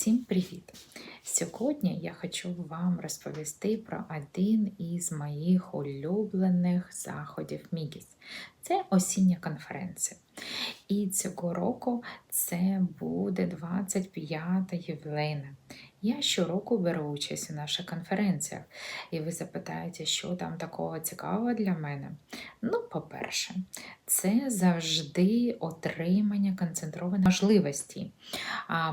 Всім привіт! Сьогодні я хочу вам розповісти про один із моїх улюблених заходів Мігіс. Це осіння конференція. І цього року це буде 25-та ювілейна. Я щороку беру участь у наших конференціях, і ви запитаєте, що там такого цікавого для мене? Ну, по-перше, це завжди отримання концентрованої можливості,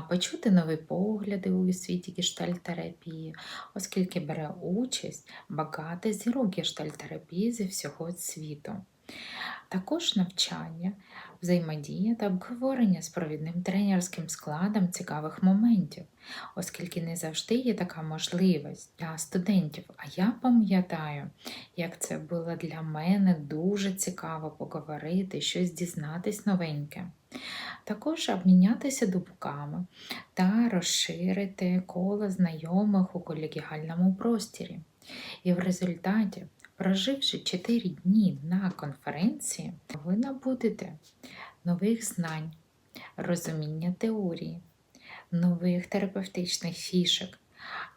почути нові погляди у світі гештальтерапії, оскільки бере участь багато зірок гештальтерапії зі всього світу. Також навчання, взаємодія та обговорення з провідним тренерським складом цікавих моментів, оскільки не завжди є така можливість для студентів. А я пам'ятаю, як це було для мене дуже цікаво поговорити, щось дізнатись новеньке. Також обмінятися думками та розширити коло знайомих у колегіальному просторі. І в результаті Проживши 4 дні на конференції, ви набудете нових знань, розуміння теорії, нових терапевтичних фішок,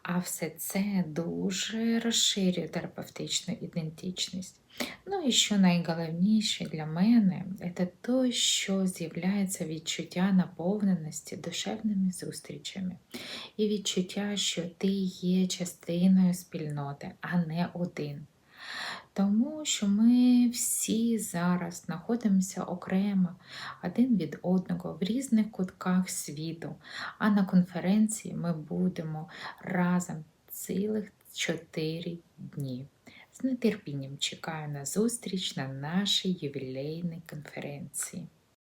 а все це дуже розширює терапевтичну ідентичність. Ну і що найголовніше для мене, це те, що з'являється відчуття наповненості душевними зустрічами і відчуття, що ти є частиною спільноти, а не один. Тому що ми всі зараз знаходимося окремо один від одного в різних кутках світу, а на конференції ми будемо разом цілих чотири дні. З нетерпінням чекаю на зустріч на нашій ювілейній конференції.